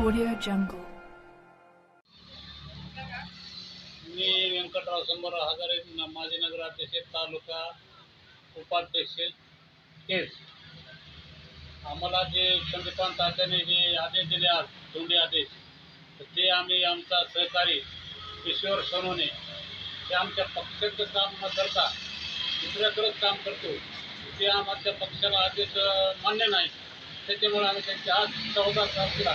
Audio Jungle. मी व्यंकटराव शंभरराव हजारे न- माजी नगराध्यक्ष तालुका उपाध्यक्ष केस आम्हाला जे संदीपान आदेश दिले आज दोन्ही आदेश तर ते आम्ही आमचा सहकारी किशोर सोनवणे ते आमच्या पक्षाचं काम न करता दुसऱ्याकडेच काम करतो ते आमच्या पक्षाला आदेश मान्य नाही. त्याच्यामुळे आम्ही त्यांच्या आज चौदा तारखेला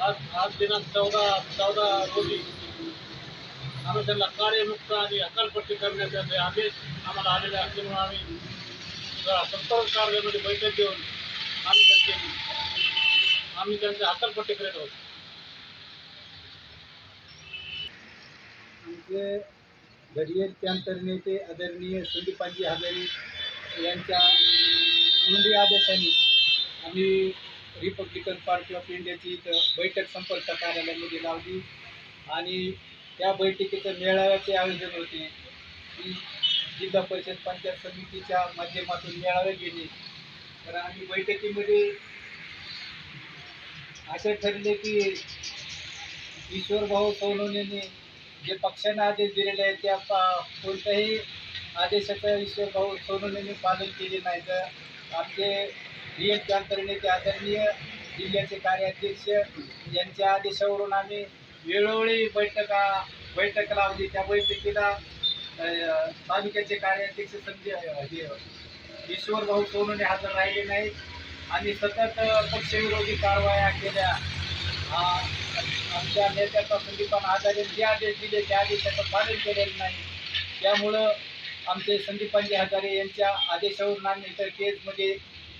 आज आज दिनांक चौदा चौदा रोजी आम्ही त्यांना कार्यमुक्त आणि अकालपट्टी करण्याचे आदेश आम्हाला आलेले असल्यामुळे आम्ही संपर्क कार्यामध्ये बैठक घेऊन आम्ही त्यांचे आम्ही त्यांचे अकालपट्टी करत आहोत. आमचे घडीयल कॅम्पर नेते आदरणीय संदीपांजी हजारी यांच्या नोंदी आदेशाने आम्ही रिपब्लिकन पार्टी ऑफ इंडियाची इथं बैठक संपर्क कार्यालयामध्ये लावली. आणि त्या बैठकीचं मेळाव्याचे आयोजन होते. की जिल्हा परिषद पंचायत समितीच्या माध्यमातून मेळावे गेले तर आम्ही बैठकीमध्ये असे ठरले की ईश्वरभाऊ सोनवणेने जे पक्षांना आदेश दिलेले आहेत त्या कोणत्याही आदेशाचं ईश्वरभाऊ सोनवणेने पालन केले नाही तर आमचे डी एड ते आदरणीय जिल्ह्याचे कार्याध्यक्ष यांच्या आदेशावरून आम्ही वेळोवेळी बैठका बैठक लावली. त्या बैठकीला तालुक्याचे कार्याध्यक्ष संजय ईश्वर भाऊ सोनवणे हजर राहिले नाहीत. आणि सतत पक्षविरोधी कारवाया केल्या. आमच्या नेत्याचा संदीपान आजारे जे आदेश दिले त्या आदेशाचं पालन केलेलं नाही. त्यामुळं आमचे संदीपानजी हजारे यांच्या आदेशावरून आम्ही इतर केसमध्ये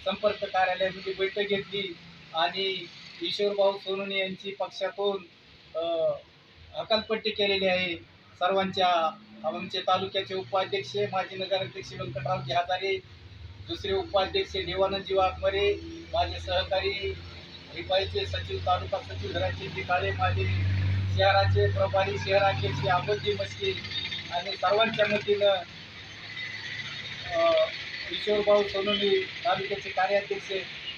संपर्क कार्यालयामध्ये बैठक घेतली. आणि ईश्वरभाऊ सोनवणे यांची पक्षातून अ, हकालपट्टी केलेली आहे. सर्वांच्या आमचे तालुक्याचे उपाध्यक्ष माजी नगराध्यक्ष व्यंकटरावजी हजारे दुसरे उपाध्यक्ष देवानंदजी वाघमरे माझे सहकारी रिपाईचे सचिव तालुका सचिव धराचे काळे माझे शहराचे प्रभारी शहराध्यक्ष अबोजी मस्के आणि सर्वांच्या मतीनं किशोरभाऊ सोनोनी तालुक्याचे कार्याध्यक्ष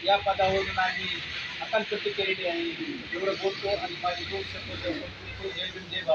या पदावरून आम्ही अकालपट्टी केलेली आहे. एवढं बोलतो आणि माझे दोन शब्द जय जय बाबा